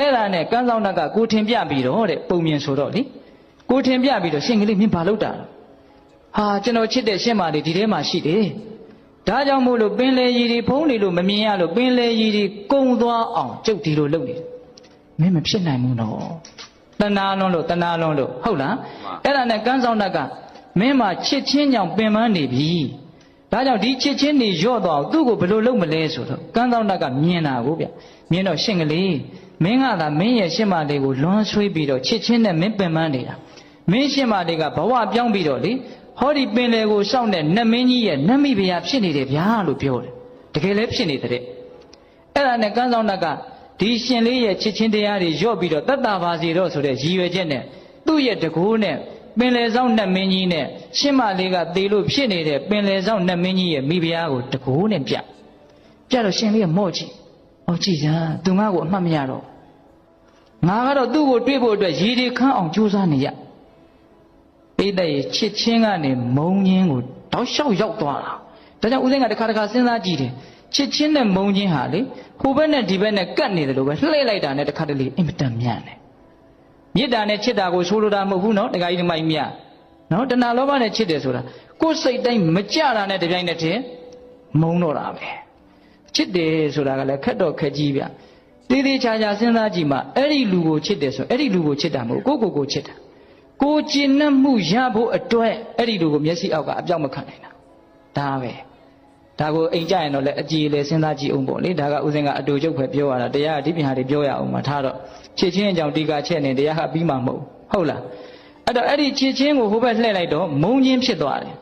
အဲ့ဒါနဲ့ကန်းဆောင်တက်ကကိုထင်ပြပြီးတော့တဲ့ပုံမြင်ဆိုတော့လေကိုထင်ပြပြီးတော့ရှင်ကလေးမင်းဘာလုပ်တာလဲဟာကျွန်တော်ချစ်တဲ့ရှင်မလေးဒီထဲမှာရှိတယ်ဒါကြောင့်မို့လို့ပင်လေကြီးတွေဖုံးနေလို့မမြင်ရလို့ပင်လေကြီးတွေကုံသွားအောင်ကျုပ်ဒီလိုလုပ်နေတယ်မင်းမဖြစ်နိုင်ဘူးနော်တဏှာလွန်းလို့တဏှာလွန်းလို့ဟုတ်လားအဲ့ဒါနဲ့ကန်းဆောင်တက်ကမင်းမှာချစ်ချင်းကြောင့်ပင်ပန်းနေပြီဒါကြောင့်ဒီချစ်ချင်းနေရော့သွားအောင်သူ့ကိုဘယ်လိုလုပ်မလဲဆိုတော့ကန်းဆောင်တက်ကမြင်တာကိုဗျမြင်တော့ရှင်ကလေး မင်းကသာမင်းရဲ့ရှင်းမလေးကိုလွန်ဆွေးပြီးတော့ချစ်ချင်းနဲ့မင်းပင်ပန်းနေတာမင်းရှင်းမလေးကဘဝပြောင်းပြီးတော့လေဟောဒီပင်လေကိုစောင့်တဲ့နတ်မင်းကြီးရဲ့နတ်မိဖုရားဖြစ်နေတယ်ဗျာလို့ပြောတယ်တကယ်လည်းဖြစ်နေတဲ့အဲ့ဒါနဲ့ကန်းဆောင်တက်ကဒီရှင်လေးရဲ့ချစ်ချင်းတရားတွေရော့ပြီးတော့တတ်တာပါစီတော့ဆိုတဲ့ရည်ရွယ်ချက်နဲ့သူ့ရဲ့တကူနဲ့ပင်လေဆောင်နတ်မင်းကြီးနဲ့ရှင်းမလေးကသေလို့ဖြစ်နေတဲ့ပင်လေဆောင်နတ်မင်းကြီးရဲ့မိဖုရားကိုတကူနဲ့ပြပြတော့ရှင်လေးကမော့ကြည့်ဟောကြည့်စမ်းသူငါ့ကိုအမှတ်မရတော့ ငါကတော့သူ့ကိုတွေ့ဖို့အတွက်ရည်ဒီခန်းအောင်ကြိုးစားနေရပိဋကရဲ့ချစ်ချင်းကနေမုံညင်းကိုတောက်လျှောက်ရောက်သွားတာဒါကြောင့်ဦးသိန်းကတစ်ခါတစ်ခါစဉ်းစားကြည့်တယ်ချစ်ချင်းနဲ့မုံချင်းဟာလေဟိုဘက်နဲ့ဒီဘက်နဲ့ကတ်နေတယ်လို့ပဲလှည့်လိုက်တာနဲ့တစ်ခါတလေအင်မတန်မြန်တယ်မေတ္တာနဲ့ချစ်တာကိုဆိုလိုတာမဟုတ်ဘူးနော်တခါကြီးဒီမိုင်းမြနော်တဏှာလောဘနဲ့ချစ်တယ်ဆိုတာကိုယ်စိတ်တိုင်းမကြတာနဲ့တပြိုင်နက်တည်းမုံတော့တာပဲချစ်တယ်ဆိုတာကလည်းခက်တော့ခက်ကြီးဗျ တေးသေးချာချာစဉ်းစားကြည့်မှအဲ့ဒီလူကိုချစ်တယ်ဆိုအဲ့ဒီလူကိုချစ်တာမဟုတ်ကိုကိုကိုချစ်တာကိုကျင်နှံ့မှုရဖို့အတွက်အဲ့ဒီလူကိုမျက်စိအောက်ကအပြောက်မခံနိုင်တာဒါပဲဒါကိုအိမ်ကြရင်တော့လည်းအကြည်လေစဉ်းစားကြည့်အောင်ပေါ့လေဒါကဥစဉ်ကအတူကျုပ်ပဲပြောရတာတရားကဒီပြင်ဟာတွေပြောရအောင်မှာထားတော့ချစ်ချင်းအကြောင်းတီကာချက်နေတရားကပြီးမှမဟုတ်ဟုတ်လားအဲ့တော့အဲ့ဒီချစ်ချင်းကိုဟိုဘက်လှည့်လိုက်တော့မုံချင်းဖြစ်သွားတယ်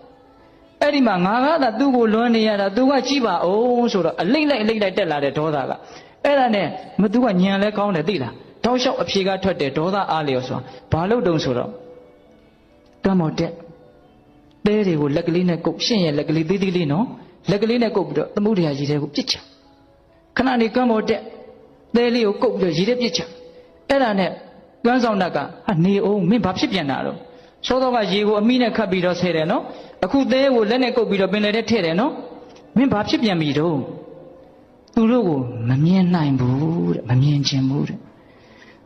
အဲ့ဒီမှာငါကသာသူ့ကိုလွမ်းနေရတာသူကကြည့်ပါအောင်ဆိုတော့အလိမ့်လိုက်အလိမ့်လိုက်တက်လာတဲ့ဒေါသက အဲ့ဒါနဲ့မသူကညံလဲကောင်းတယ်သိလားတောက်လျှောက်အဖြေကထွက်တယ်ဒေါသအားလျော်ဆိုတာဘာလို့တုံဆိုတော့ကံမော်တက်တဲတွေကိုလက်ကလေးနဲ့ကုတ်ရှင့်ရဲ့လက်ကလေးသေးသေးလေးနော်လက်ကလေးနဲ့ကုတ်ပြီးတော့သမုဒ္ဒရာကြီးတဲ့ကိုပြစ်ချခဏနေကံမော်တက်တဲလေးကိုကုတ်ပြီးတော့ရေထဲပြစ်ချအဲ့ဒါနဲ့ကန်းဆောင်တက်ကဟာနေအောင်မင်းဘာဖြစ်ပြန်တာတော့စောတော့ကရေကိုအမိနဲ့ခတ်ပြီးတော့ဆဲတယ်နော်အခုတဲကိုလက်နဲ့ကုတ်ပြီးတော့ပင်လယ်ထဲထည့်တယ်နော်မင်းဘာဖြစ်ပြန်ပြီတော့ သူတို့ကိုမမြင်နိုင်ဘူးတဲ့မမြင်ခြင်းဘူးတဲ့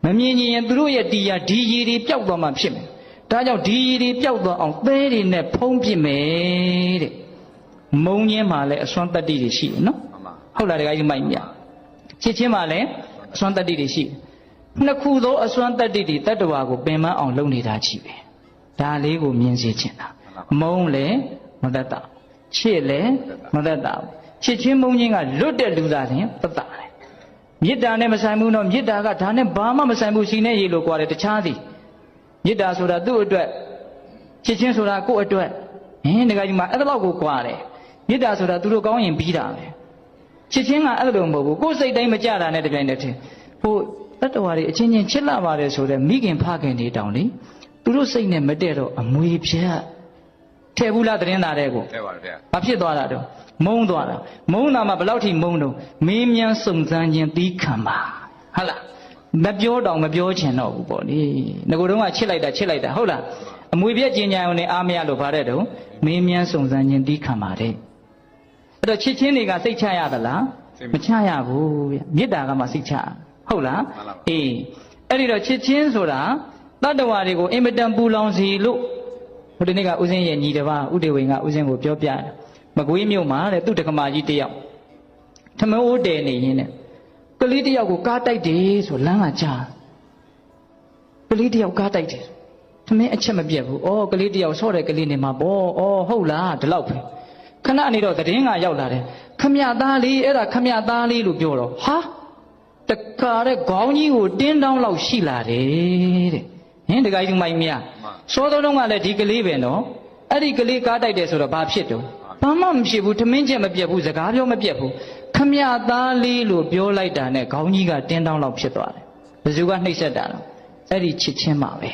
မမြင်ရင်သူတို့ရဲ့တရားဒီရည်တွေပျောက်သွားမှဖြစ်မယ်ဒါကြောင့်ဒီရည်တွေပျောက်သွားအောင်သဲတွေနဲ့ဖုံးပြစ်မယ်တဲ့မုံညင်းမှာလည်းအစွမ်းတတ္တိတွေရှိတယ်နော်မှန်ပါဟုတ်လားတခါကြီးမိုက်မြချစ်ချင်းမှာလည်းအစွမ်းတတ္တိတွေရှိတယ်နှစ်ခုသောအစွမ်းတတ္တိတွေတတ္တဝါကိုပင်ပန်းအောင်လုပ်နေတာကြီးပဲဒါလေးကိုမြင်စေချင်တာမုံလည်းမတတ်တာချစ်လည်းမတတ်တာ ချစ်ချင်းမုံချင်းကလွတ်တဲ့လူသားရင်တတ်တာတယ်မေတ္တာနဲ့မဆိုင်ဘူးနော်မေတ္တာကဒါနဲ့ဘာမှမဆိုင်ဘူးစီနဲ့ရေလို့ကြွားတယ်တခြားသည်မေတ္တာဆိုတာသူ့အတွက်ချစ်ချင်းဆိုတာကိုယ့်အတွက်ဟင်းတခါကြီးမှာအဲ့ဒါလောက်ကိုကြွားတယ်မေတ္တာဆိုတာသူတို့ကောင်းရင်ပြီးတာပဲချစ်ချင်းကအဲ့လိုမဟုတ်ဘူးကိုယ်စိတ်တိုင်းမကြတာနဲ့တပြိုင်တည်းထင်ဟိုတတ္တဝါတွေအချင်းချင်းချစ်လာပါတယ်ဆိုတဲ့မိခင်ဖခင်တွေတောင်လေသူတို့စိတ်နဲ့မတည့်တော့အမွေဖြတ် ထည့်ဘူးလားသတင်းသားတဲ့ကိုတဲ့ပါဗျာဘာဖြစ်သွားတာတော့မုံသွားတာမုံတာမှဘယ်လောက်ထိမုံတော့မင်းမြန်စုံစမ်းခြင်းသီးခံပါဟုတ်လားမပြောတော့မပြောချင်တော့ဘူးပေါ့လေငကိုတုန်းကချစ်လိုက်တာချစ်လိုက်တာဟုတ်လားအမွေပြက်ကျင်ညာုံနဲ့အားမရလို့ဗါတဲ့တုံးမင်းမြန်စုံစမ်းခြင်းသီးခံပါတဲ့အဲ့တော့ချစ်ချင်းတွေကစိတ်ချရသလားမချရဘူးဗျမေတ္တာကမှစိတ်ချဟုတ်လားအေးအဲ့ဒီတော့ချစ်ချင်းဆိုတာတတ္တဝါတွေကိုအင်မတန်ပူလောင်စီလို့ဟို ဒီနေ့ကဦးစင်းရဲ့ညီတစ်ပါးဥဒေဝင်ကဦးစင်းကိုပြောပြတယ်မကွေးမြို့မှာတဲ့သူ့တက္ကမကြီးတယောက်ထမအိုးတဲနေရင်းနဲ့ကလေးတယောက်ကိုကားတိုက်တယ်ဆိုလမ်းကကြားကလေးတယောက်ကားတိုက်တယ်ထမင်းအချက်မပြတ်ဘူးဩကလေးတယောက်ဆော့တဲ့ကလေးနေမှာပေါ့ဩဟုတ်လားဒီလောက်ပဲခဏနေတော့သတင်းကရောက်လာတယ်ခမရသားလေးအဲ့ဒါခမရသားလေးလို့ပြောတော့ဟာတခါတဲ့ခေါင်းကြီးကိုတင်းတောင်းလောက်ရှိလာတယ်တဲ့ ဟင်တခါကြီးမိုင်းမရစောတော်တုန်းကလည်းဒီကလေးပဲနော်အဲ့ဒီကလေးကားတိုက်တယ်ဆိုတော့ဘာဖြစ်တော့ဘာမှမဖြစ်ဘူးထမင်းချက်မပြတ်ဘူးစကားပြောမပြတ်ဘူးခမရသားလေးလို့ပြောလိုက်တာနဲ့ခေါင်းကြီးကတင်းတောင်းလောက်ဖြစ်သွားတယ်ဘယ်သူကနှိပ်စက်တာလဲအဲ့ဒီချစ်ချင်းပါပဲ